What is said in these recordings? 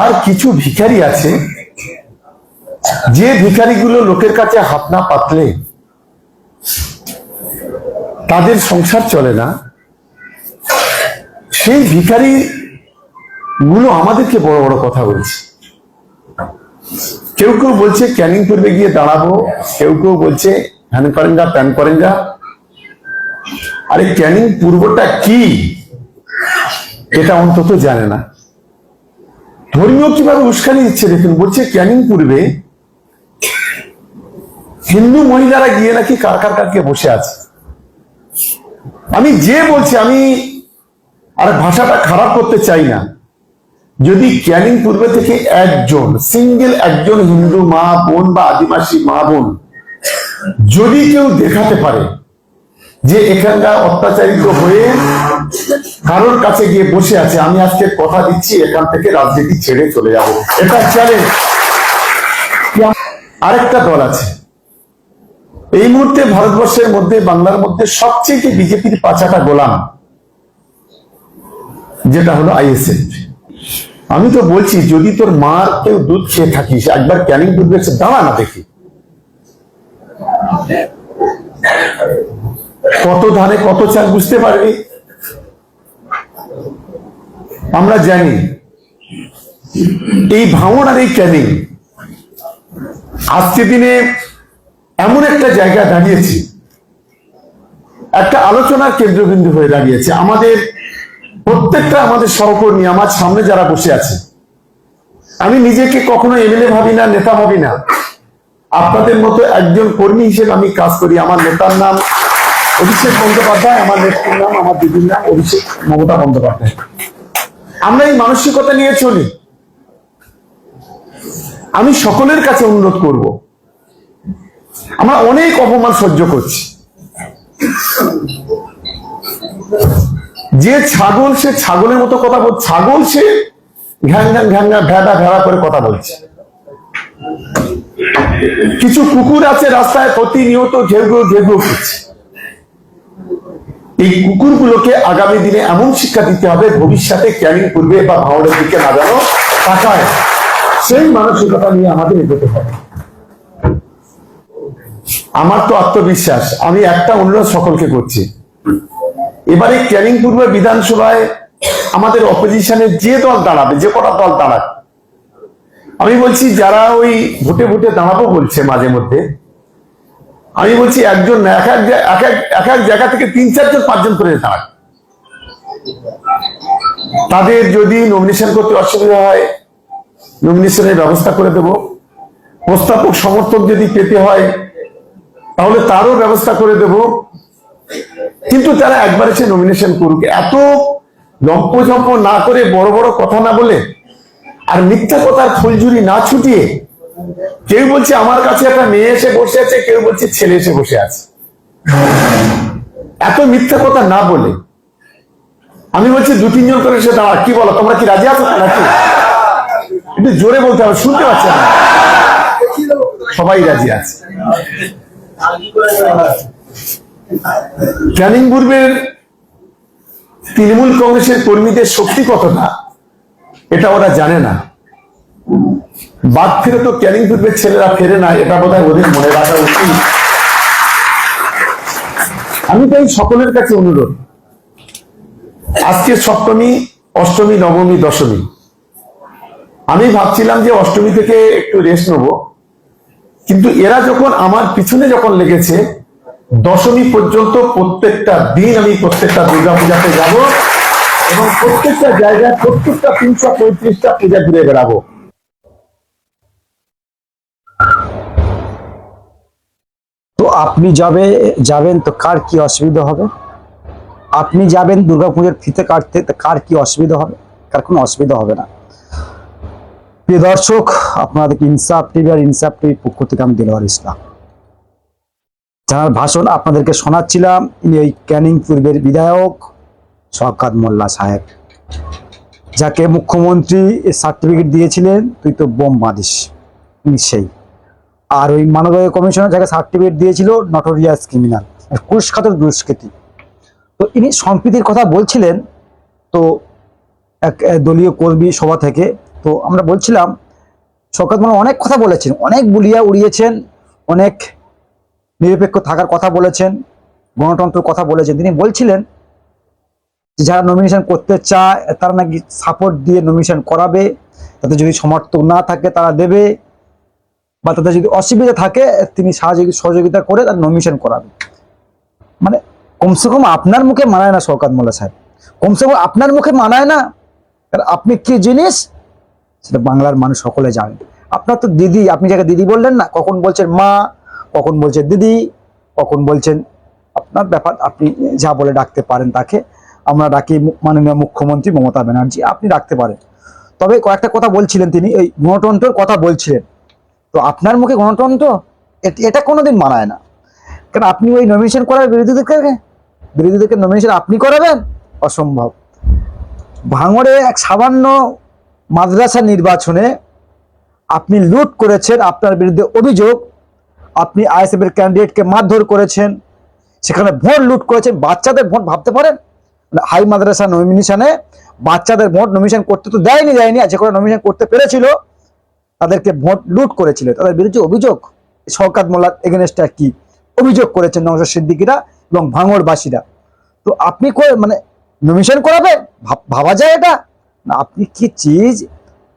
আর কিছু ভিখারি আছে, যে ভিখারিগুলো লোকের কাছে হাত না পাতলে তাদের সংসার চলে না, সেই ভিখারি গুলো আমাদেরকে বড় বড় কথা বলছে। কেউ কেউ বলছে, ক্যানিং পূর্বে গিয়ে দাঁড়াবো। কেউ কেউ বলছে হ্যান করেন যা প্যান করেন যা আরে ক্যানিং পূর্বটা কি? এটা অন্তত জানে না। ধর্মীয় কীভাবে উস্কানি দিচ্ছে দেখুন, বলছে, ক্যানিং পূর্বে হিন্দু মহিলারা গিয়ে নাকি কার কার কারকে বসে আছে? আমি যে বলছি, আমি আর ভাষাটা খারাপ করতে চাই না। যদি ক্যানিং পূর্বে থেকে একজন, সিঙ্গেল একজন হিন্দু মা বোন বা আদিবাসী মা বোন যদি কেউ দেখাতে পারে যে এখানকার অত্যাচারিত হয়ে কারোর কাছে গিয়ে বসে আছে, আমি আজকে কথা দিচ্ছি, এখান থেকে রাজনীতি ছেড়ে চলে যাব। এটা চ্যালেঞ্জ আরেকটা দল আছে। এই মুহূর্তে ভারতবর্ষের মধ্যে, বাংলার মধ্যে সবচেয়ে বিজেপির পাচাটা গোলাম, যেটা হলো আইএসএফ। আমি তো বলছি, যদি তোর মার কেউ দুধ খেয়ে থাকিস, একবার ক্যানিং দুধ বেছে দাঁড়া না দেখি। কত ধানে কত চাল বুঝতে পারবি? আমরা জানি এই ভাঙন আর এই ক্যানিং আজকে দিনে এমন একটা জায়গা দাঁড়িয়েছি। একটা আলোচনার কেন্দ্রবিন্দু হয়ে দাঁড়িয়েছে। আমাদের প্রত্যেকটা আমাদের সহকর্মী, আমার সামনে যারা বসে আছে, আমি নিজেকে কখনো এমএলএ ভাবি না, নেতা ভাবি না। আপনাদের মতো একজন কর্মী হিসেবে আমি কাজ করি। আমার নেতার নাম অভিষেক বন্দ্যোপাধ্যায়, আমার নেত্রীর নাম আমার দিদির নাম অভিষেক মমতা বন্দ্যোপাধ্যায়। আমরা এই মানসিকতা নিয়ে চলি। আমি সকলের কাছে অনুরোধ করব। আমরা অনেক অপমান সহ্য করছি। যে ছাগল, সে ছাগলের মতো কথা বল, ছাগল সে ঘ্যাং ঘ্যাং ঘ্যাং ভেড়া ভেড়া করে কথা বলছে। কিছু কুকুর আছে রাস্তায়, প্রতিনিয়ত ঘেউ ঘেউ ঘেউ করছে। এই কুকুরগুলোকে আগামী দিনে এমন শিক্ষা দিতে হবে ভবিষ্যতে ক্যানিং করবে বা ভাওড়ের দিকে না তাকায়। সেই মানসিকতা নিয়ে আমাদের এগোতে হবে। আমার তো আত্মবিশ্বাস, আমি একটা অনুরোধ সকলকে করছি। এবারে ক্যানিং পূর্ব বিধানসভায় আমাদের অপোজিশনের যে দল দাঁড়াবে, যে কটা দল দাঁড়াবে আমি বলছি যারা ওই ভোটে ভোটে দাঁড়াবো বলছে মাঝে মধ্যে আমি বলছি একজন এক এক এক এক জায়গা থেকে তিন চারজন, পাঁচজন করে দাঁড়াক তাদের যদি নমিনেশন করতে অসুবিধা হয় নমিনেশনের ব্যবস্থা করে দেব। প্রস্তাবক সমর্থক যদি পেতে হয়, তাহলে তারও ব্যবস্থা করে দেব। কিন্তু তারা একবার এসে নমিনেশন করুক। এত লম্পঝম্প না করে বড় বড় কথা না বলে আর মিথ্যা কথার ফুলঝুরি না ছুটিয়ে কেউ বলছে আমার কাছে একটা মেয়ে এসে বসে আছে, কেউ বলছে ছেলে এসে বসে আছে। এত মিথ্যা কথা না বলে। আমি বলছি দু, তিনজন করে এসে দাঁড়া কি বলো, তোমরা কি রাজি আছো নাকি? একটু জোরে বলতে হবে, শুনতে পাচ্ছি না। সবাই রাজি আছে। ক্যানিং পূর্বের তৃণমূল কংগ্রেসের কর্মীদের শক্তি কতটা, এটা ওরা জানে না। বাদ ফিরে তো ক্যানিং পূর্বের ছেলেরা ফেরে না, এটা বোধ হয় ওদের মনে রাখা উচিত। আমি তাই সকলের কাছে অনুরোধ, আজকে সপ্তমী, অষ্টমী, নবমী, দশমী। আমি ভাবছিলাম যে অষ্টমী থেকে একটু রেস্ট নেব, কিন্তু এরা যখন আমার পিছনে যখন লেগেছে, দশমী পর্যন্ত প্রত্যেকটা দিন আমি প্রত্যেকটা দুর্গা পূজাতে যাব এবং প্রত্যেকটা জায়গায় প্রত্যেকটা তিনশো পঁয়ত্রিশটা পূজা ঘুরে বেড়াবো তো আপনি যাবে যাবেন তো কার কি অসুবিধা হবে? আপনি যাবেন দুর্গাপুজোর ফিতে কাটতে তো কার কি অসুবিধা হবে? কার কোনো অসুবিধা হবে না। প্রিয় দর্শক, আপনাদের ইনসাফ টিভি আর ইনসাফ টিভির পক্ষ থেকে আমি দিলওয়ার ইসলাম। যার ভাষণ আপনাদেরকে শোনাচ্ছিলাম, ইনি ওই ক্যানিং পূর্বের বিধায়ক শওকাত মোল্লা সাহেব, যাকে মুখ্যমন্ত্রী সার্টিফিকেট দিয়েছিলেন, তুই তো বোম বাঁধিস সেই। আর ওই মানবাধিকার কমিশনার যাকে সার্টিফিকেট দিয়েছিল নটোরিয়াস ক্রিমিনাল কুষ্কাত দুষ্কৃতি। তো ইনি সম্প্রীতির কথা বলছিলেন, তো এক দলীয় কর্মী সভা থেকে, তো আমরা বলছিলাম শওকত মোল্লা অনেক কথা বলেছেন, অনেক বুলিয়া উড়িয়েছেন, অনেক নিরপেক্ষ থাকার কথা বলেছেন গণতন্ত্রের কথা বলেছেন। তিনি বলছিলেন যে যারা নমিনেশন করতে চায়, তারা নাকি সাপোর্ট দিয়ে নমিনেশন করাবে, তাদের যদি সমর্থক না থাকে, তারা দেবে। বা তাদের যদি অসুবিধা থাকে, তিনি সহযোগিতা করে তার নমিনেশন করাবে। মানে কমসে কম আপনার মুখে মানায় না শওকাত মোল্লা সাহেব। কমসে কম আপনার মুখে মানায় না, কারণ আপনি কি জিনিস? সেটা বাংলার মানুষ সকলে জানে। আপনার তো দিদি, আপনি যাকে দিদি বললেন না, কখন বলছেন মা, কখন বলছেন দিদি, কখন বলছেন আপনার ব্যাপার, আপনি যা বলে ডাকতে পারেন তাকে। আমরা ডাকি মাননীয় মুখ্যমন্ত্রী মমতা ব্যানার্জি, আপনি ডাকতে পারেন। তবে কয়েকটা কথা বলছিলেন তিনি, এই গণতন্ত্রের কথা বলছিলেন। তো আপনার মুখে গণতন্ত্র এট- কোনোদিন মানায় না। কারণ আপনি ওই নমিনেশন করার বিরোধীদেরকে বিরোধীদেরকে নমিনেশন আপনি করাবেন? অসম্ভব। ভাঙড়ে এক সামান্য মাদ্রাসা নির্বাচনে আপনি লুট করেছেন আপনার বিরুদ্ধে অভিযোগ। আপনি আইএসএফ এর ক্যান্ডিডেটকে মারধর করেছেন। সেখানে ভোট লুট করেছেন। বাচ্চাদের ভোট ভাবতে পারেন? মানে হাই মাদ্রাসা নমিনেশনে বাচ্চাদের ভোট নমিনেশন করতে তো দেয়নি দেয়নি যে কোনো নমিনেশন করতে পেরেছিল তাদেরকে ভোট লুট করেছিল। তাদের বিরুদ্ধে অভিযোগ, শওকাত মোল্লার এগেনস্টটা কি? অভিযোগ করেছেন নওশাদ সিদ্দিকিরা এবং ভাঙড়বাসীরা। তো আপনি মানে নমিনেশন করাবে? ভাবা যায় এটা? না, আপনি কি চিজ?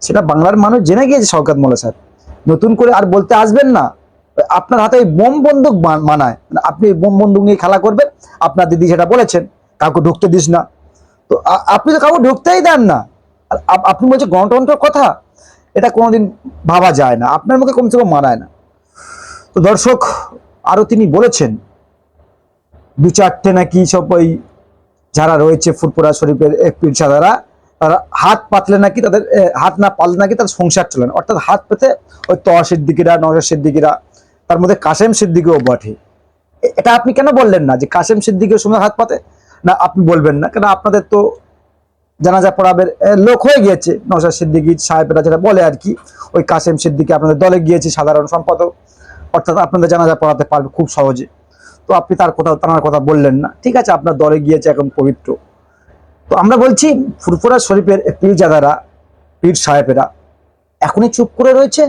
সেটা বাংলার মানুষ জেনে গিয়েছে শওকাত মোল্লা স্যার। নতুন করে আর বলতে আসবেন না। আপনার হাতে বোম বন্দুক মানায়। মানে আপনি বোম বন্দুক নিয়ে খেলা করবেন, আপনার দিদি সেটা বলেছেন, কাউকে ঢুকতে দিস না। তো আপনি তো কাউকে ঢুকতেই দেন না। আর আপনি বলছেন গণতন্ত্রের কথা। এটা কোনোদিন ভাবা যায় না। আপনার মুখে কমসে কম মানায় না। তো দর্শক আরও তিনি বলেছেন, দু চারটে নাকি সব ওই যারা রয়েছে ফুরপুরা শরীফের পীরসাদারা তারা হাত পাতলে নাকি তাদের হাত না পাতলে নাকি তাদের সংসার চলে না। অর্থাৎ হাত পেতে ওই তহ সিদ্দিকিরা নজর সিদ্দিকিরা, তার মধ্যে কাসেম সিদ্দিকিও বটে। এটা আপনি কেন বললেন না যে কাসেম সিদ্দিকের সঙ্গে হাত পাতে? না, আপনি বলবেন না। কেন আপনাদের তো জানাজা পড়াবের লোক হয়ে গিয়েছে। নজর সিদ্দিকি সাহেবেরা যেটা বলে আর কি, ওই কাসেম সিদ্দিকি আপনাদের দলে গিয়েছে, সাধারণ সম্পাদক। অর্থাৎ আপনাদের জানাজা পড়াতে পারবে খুব সহজে। তো আপনি তার কথা তার কথা বললেন না। ঠিক আছে, আপনার দলে গিয়েছে, এখন পবিত্র। তো আমরা বলছি, ফুরফুরা শরীফের পীরজাদারা, পীর সাহেবেরা, এখনই চুপ করে রয়েছে?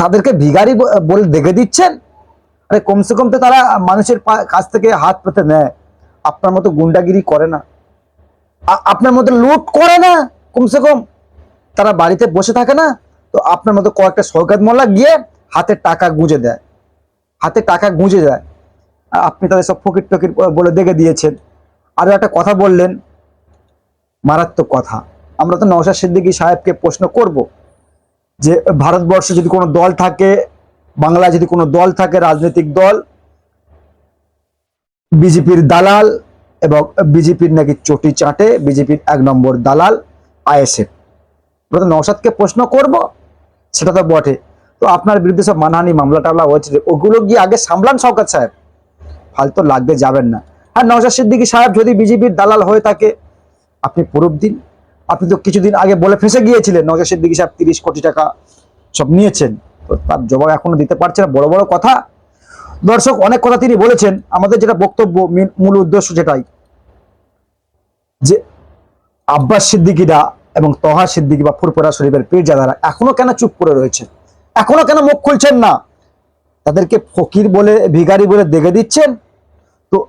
তাদেরকে ভিগারি বলে দেখে দিচ্ছেন? আরে, কমসে কম তো তারা মানুষের কাছ থেকে হাত পেতে নেয়। আপনার মতো গুন্ডাগিরি করে না। আপনার মধ্যে লুট করে না, কমসে কম। তারা বাড়িতে বসে থাকে না, তো আপনার মতো কয়েকটা সরকার মোল্লা গিয়ে হাতে টাকা গুঁজে দেয়। হাতে টাকা গুঁজে দেয়। আপনি তাদের সব ফকির টকির বলে দেখে দিয়েছেন। আরও একটা কথা বললেন, মারাত্মক কথা। আমরা তো নওশাদ সিদ্দিকী সাহেবকে প্রশ্ন করব যে, ভারতবর্ষে যদি কোনো দল থাকে, বাংলায় যদি কোনো দল থাকে, রাজনৈতিক দল, বিজেপির দালাল এবং বিজেপির নাকি চটি চাটে, বিজেপির এক নম্বর দালাল, আইএসএফ। তো নওশাদকে প্রশ্ন করব, সেটা তো বটে। তো আপনার বিরুদ্ধে সব মানহানি মামলা টামলা হয়েছে ওগুলো গিয়ে আগে সামলান শওকত সাহেব। ফালতো লাগতে যাবেন না। আর নওশাদ সিদ্দিকী সাহেব যদি বিজেপির দালাল হয়ে থাকে, আপনি প্রুফ দিন। আপনি তো কিছুদিন আগে বলে ফেসে গিয়েছিলেন, নওশাদ সিদ্দিকী সাহেব তিরিশ কোটি টাকা সব নিয়েছেন। তো তার জবাব এখনও দিতে পারছে না। বড় বড় কথা দর্শক, অনেক কথা তিনি বলেছেন। আমাদের যেটা বক্তব্য মূল- উদ্দেশ্য যেটাই। যে আব্বাস সিদ্দিকিরা এবং তহা সিদ্দিকি বা ফুরপুরা শরীফের পীরজাদারা এখনও কেন চুপ করে রয়েছে? এখনও কেন মুখ খুলছেন না? তাদেরকে ফকির বলে, ভিখারি বলে দেখে দিচ্ছেন? তো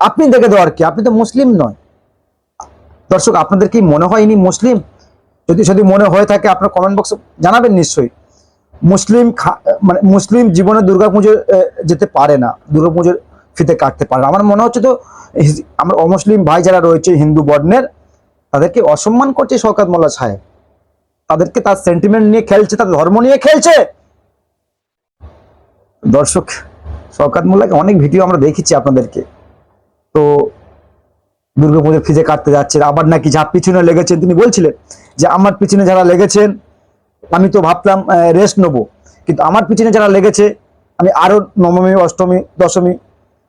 আপনি দেখে দেওয়ার কি? আপনি তো মুসলিম নয়। দর্শক, আপনাদের কি মনে হয়নি মুসলিম? যদি যদি মনে হয়ে থাকে, আপনার কমেন্ট বক্সে জানাবেন নিশ্চয়ই। মুসলিম মানে মুসলিম জীবনে দুর্গাপুজো আহ, যেতে পারে না। দুর্গা দুর্গাপুজোর ফিতে কাটতে পারে আমার মনে হচ্ছে তো আমার অমুসলিম ভাই যারা রয়েছে হিন্দু বর্ণের তাদেরকে অসম্মান করছে শওকাত মোল্লা সাহেব। তাদেরকে তার সেন্টিমেন্ট নিয়ে খেলছে তার ধর্ম নিয়ে খেলছে। দর্শক শওকাত মোল্লাকে অনেক ভিডিও আমরা দেখেছি আপনাদেরকে। তো দুর্গা দুর্গাপুজোর ফিজে কাটতে যাচ্ছেন আবার নাকি যা পিছনে লেগেছেন তিনি বলছিলেন যে আমার পিছনে যারা লেগেছেন আমি তো ভাবতাম রেস্ট নেব। কিন্তু আমার পিছনে যারা লেগেছে, আমি আরও নবমী, অষ্টমী, দশমী,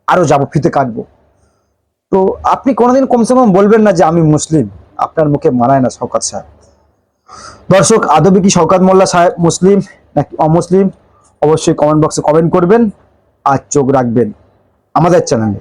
আরও যাব, ফিতে কাটবো। তো আপনি কোনোদিন কমসে কম বলবেন না যে আমি মুসলিম। আপনার মুখে মানায় না শওকাত সাহেব। দর্শক, আদবে কি শওকাত মোল্লা সাহেব মুসলিম নাকি অমুসলিম? অবশ্যই কমেন্ট বক্সে কমেন্ট করবেন আর চোখ রাখবেন আমাদের চ্যানেলে